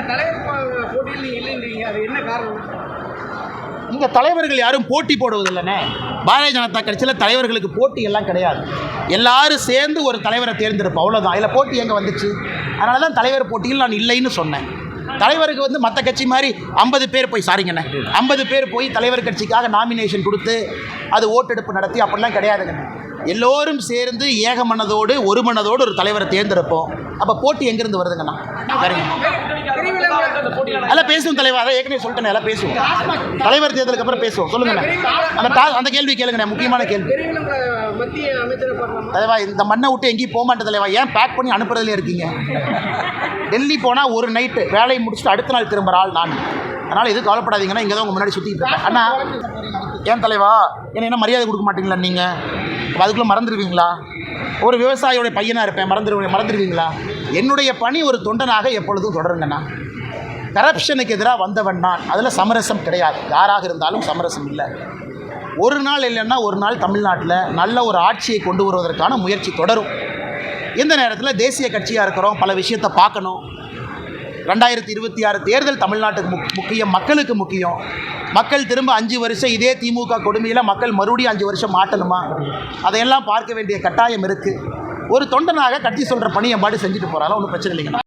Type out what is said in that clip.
ஆனால் தலைவர் போட்டியில் நீங்கள் இல்லைன்றீங்க. அது என்ன காரணம்? இங்கே தலைவர்கள் யாரும் போட்டி போடுவதில்லைண்ணே. பாரதிய ஜனதா கட்சியில் தலைவர்களுக்கு போட்டி எல்லாம் கிடையாது. எல்லாரும் சேர்ந்து ஒரு தலைவரை தேர்ந்தெடுப்போம். அவ்வளோதான் இதில் போட்டி எங்கே வந்துச்சு? அதனால தான் தலைவர் போட்டியில் நான் இல்லைன்னு சொன்னேன். தலைவருக்கு வந்து மற்ற கட்சி மாதிரி ஐம்பது பேர் போய் சாரிங்கண்ணே ஐம்பது பேர் போய் தலைவர் கட்சிக்காக நாமினேஷன் கொடுத்து அது ஓட்டெடுப்பு நடத்தி அப்படிலாம் கிடையாதுங்க எல்லோரும் சேர்ந்து ஏக மனதோடு ஒரு மனதோடு ஒரு தலைவரை தேர்ந்தெடுப்போம். அப்போ போட்டி எங்கேருந்து வருதுங்கண்ணா? சரிங்க. எல்லாம் பேசுவோம் தலைவர் அதான் ஏற்கனவே சொல்லிட்டேன் எல்லாம் பேசுவோம். தலைவர் தேர்தலுக்கு அப்புறம் பேசுவோம் சொல்லுங்கண்ணே அந்த அந்த கேள்வி கேளுங்கண்ணே முக்கியமான கேள்வி. தலைவா இந்த மண்ணை விட்டு எங்கேயும் போக மாட்டேன் தலைவா. ஏன் பேக் பண்ணி அனுப்புறதுல இருக்கீங்க? டெல்லி போனால் ஒரு நைட்டு வேலையை முடிச்சுட்டு அடுத்த நாள் திரும்புகிற ஆள் நான். அதனால் எதுவும் கவலைப்படாதீங்கன்னா இங்கே தான் உங்கள் முன்னாடி சுற்றிட்டு இருக்கேன். அண்ணா ஏன் தலைவா? என்ன என்ன மரியாதை கொடுக்க மாட்டீங்களா நீங்கள் அதுக்குள்ளே மறந்துடுவீங்களா ஒரு விவசாயியோடைய பையனாக இருப்பேன் மறந்துடுவீங்க மறந்துடுவீங்களா என்னுடைய பணி ஒரு தொண்டனாக எப்பொழுதும் தொடருங்கண்ணா கரப்ஷனுக்கு எதிராக வந்தவன் நான். அதில் சமரசம் கிடையாது. யாராக இருந்தாலும் சமரசம் இல்லை. ஒரு நாள் இல்லைன்னா ஒரு நாள் தமிழ்நாட்டில் நல்ல ஒரு ஆட்சியை கொண்டு வருவதற்கான முயற்சி தொடரும். இந்த நேரத்தில் தேசிய கட்சியாக இருக்கிறோம். பல விஷயத்தை பார்க்கணும். ரெண்டாயிரத்தி இருபத்தி ஆறு தேர்தல் தமிழ்நாட்டுக்கு முக் முக்கியம் மக்களுக்கு முக்கியம். மக்கள் திரும்ப அஞ்சு வருஷம் இதே திமுக கொடுமையில் மக்கள் மறுபடியும் அஞ்சு வருஷம் மாட்டணுமா? அதையெல்லாம் பார்க்க வேண்டிய கட்டாயம் இருக்குது ஒரு தொண்டனாக கட்சி சொல்கிற பணி பாட்டு செஞ்சுட்டு போகிறாலும் ஒன்றும் பிரச்சனை இல்லைங்க.